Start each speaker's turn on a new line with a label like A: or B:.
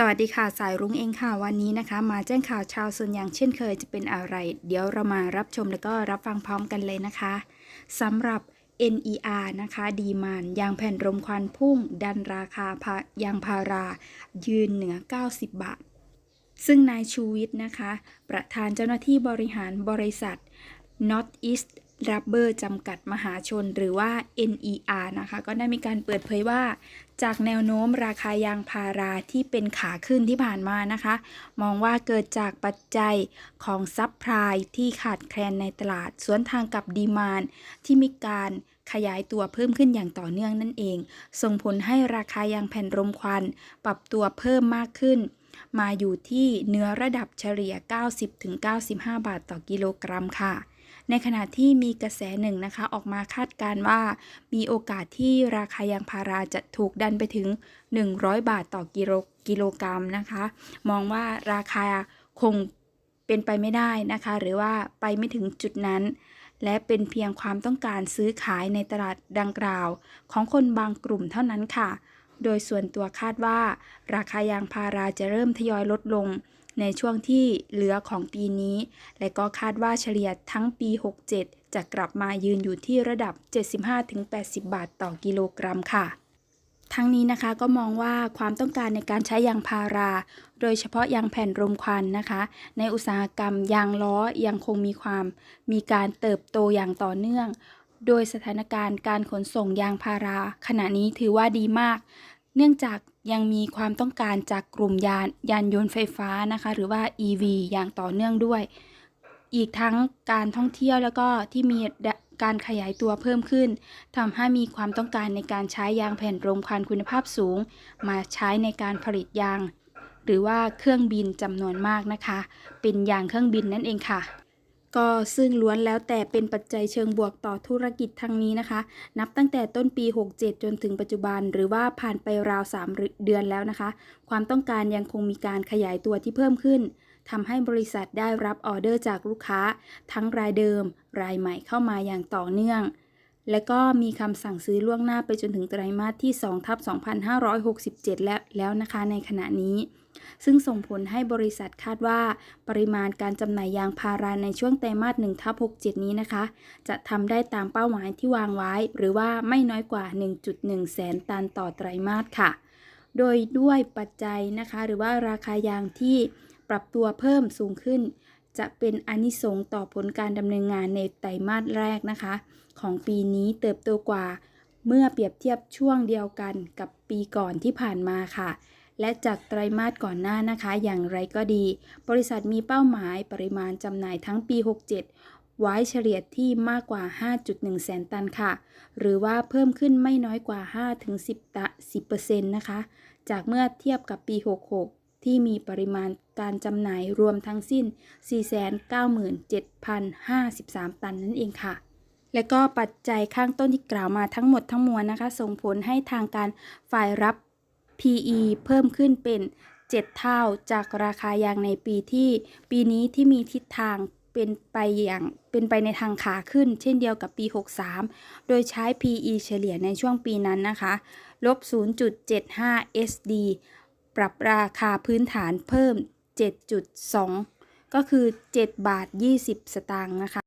A: สวัสดีค่ะ สายรุ้งเองค่ะ วันนี้นะคะ มาแจ้งข่าวชาวสวนยางเช่นเคยจะเป็นอะไร เดี๋ยวเรามารับชมแล้วก็รับฟังพร้อมกันเลยนะคะสำหรับ NER นะคะ ดีมานยางแผ่นรมควันพุ่ง ดันราคาพายางพารา ยืนเหนือ 90 บาท ซึ่งนายชูวิทย์นะคะ ประธานเจ้าหน้าที่บริหารบริษัท North East Rubber จำกัดมหาชนหรือว่า NER นะคะ ก็ได้มีการเปิดเผยว่า จากแนวโน้มราคายางพาราที่เป็นขาขึ้นที่ผ่านมานะคะ มองว่าเกิดจากปัจจัยของซับพลายที่ขาดแคลนในตลาด สวนทางกับดีมานที่มีการขยายตัวเพิ่มขึ้นอย่างต่อเนื่องนั่นเอง ส่งผลให้ราคายางแผ่นรมควัน ปรับตัวเพิ่มมากขึ้น มาอยู่ที่เนื้อระดับเฉลี่ย 90-95 บาทต่อกิโลกรัมค่ะ ในขณะที่มีกระแสหนึ่งนะคะ ออกมาคาดการว่า มีโอกาสที่ราคายางพาราจะถูกดันไปถึง 100 บาทต่อกิโลกิโลกรัมนะคะ มองว่าราคาคงเป็นไปไม่ได้นะคะ หรือว่าไปไม่ถึงจุดนั้น และเป็นเพียงความต้องการซื้อขายในตลาดดังกล่าว ของคนบางกลุ่มเท่านั้นค่ะ โดยส่วนตัวคาดว่า ราคายางพาราจะเริ่มทยอยลดลง ในช่วงที่เหลือของปีนี้ และก็คาดว่าเฉลี่ยทั้งปี 67 จะกลับมายืนอยู่ที่ระดับ 75-80 บาทต่อกิโลกรัมค่ะทั้งนี้นะคะก็มองว่าความต้องการในการใช้ยางพารา โดยเฉพาะยางแผ่นรมควันนะคะ ในอุตสาหกรรมยางล้อยังคงมีความมีการเติบโตอย่างต่อเนื่อง โดยสถานการณ์การขนส่งยางพารา ขณะนี้ถือว่าดีมาก เนื่องจากยังมีความต้องการจากกลุ่มยานยานยนต์ไฟฟ้านะคะ หรือว่า EV อย่างต่อเนื่องด้วย อีกทั้งการท่องเที่ยวแล้วก็ที่มีการขยายตัวเพิ่มขึ้นทำให้มีความต้องการในการใช้ยางแผ่นรมควันคุณภาพสูง มาใช้ในการผลิตยาง หรือว่าเครื่องบินจำนวนมากนะคะ เป็นยางเครื่องบินนั่นเองค่ะ ก็ซึ่งล้วนแล้วแต่เป็นปัจจัยเชิงบวกต่อธุรกิจทั้งนี้นะคะ นับตั้งแต่ต้นปี 67 จนถึงปัจจุบัน หรือว่าผ่านไปราว 3 เดือนแล้วนะคะ ความต้องการยังคงมีการขยายตัวที่เพิ่มขึ้นทำให้บริษัทได้รับออเดอร์จากลูกค้า ทั้งรายเดิม รายใหม่เข้ามาอย่างต่อเนื่อง และก็มีคำสั่งซื้อล่วงหน้าไปจนถึงไตรมาสที่2ทับ2567 แล้วแล้วนะคะในขณะนี้ ซึ่งส่งผลให้บริษัทคาดว่า ปริมาณการจำหน่ายยางพาราในช่วงไตรมาส1ทับ67 นี้นะคะ จะทำได้ตามเป้าหมายที่วางไว้ หรือว่าไม่น้อยกว่า 1.1 แสนตันต่อไตรมาสค่ะ โดยด้วยปัจจัยนะคะ หรือว่าราคายางที่ปรับตัวเพิ่มสูงขึ้น จะเป็นอนิสงส์ต่อผลการดำเนินงานในไตรมาสแรกนะคะ ของปีนี้เติบโตกว่า เมื่อเปรียบเทียบช่วงเดียวกันกับปีก่อนที่ผ่านมาค่ะ และจากไตรมาสก่อนหน้านะคะ อย่างไรก็ดี บริษัทมีเป้าหมายปริมาณจำหน่ายทั้งปี 67 ไว้เฉลี่ยที่มากกว่า 5.1 แสนตันค่ะ หรือว่าเพิ่มขึ้นไม่น้อยกว่า 5-10%นะคะ จากเมื่อเทียบกับปี 66 ที่มีปริมาณการจำหน่ายรวมทั้งสิ้น 497,053 ตันนั่นเองค่ะ และก็ปัจจัยข้างต้นที่กล่าวมาทั้งหมดทั้งมวลนะคะ ส่งผลให้ทางการฝ่ายรับ PE เพิ่มขึ้นเป็น 7 เท่าจากราคายางในปีที่ปีนี้ที่มีทิศทางเป็นไปอย่างเป็นไปในทางขาขึ้น เช่นเดียวกับปี 63 โดยใช้ PE เฉลี่ยในช่วงปีนั้นนะคะลบ0.75 SD ปรับราคาพื้นฐานเพิ่ม 7.2 ก็คือ 7 บาท 20 สตางค์นะคะ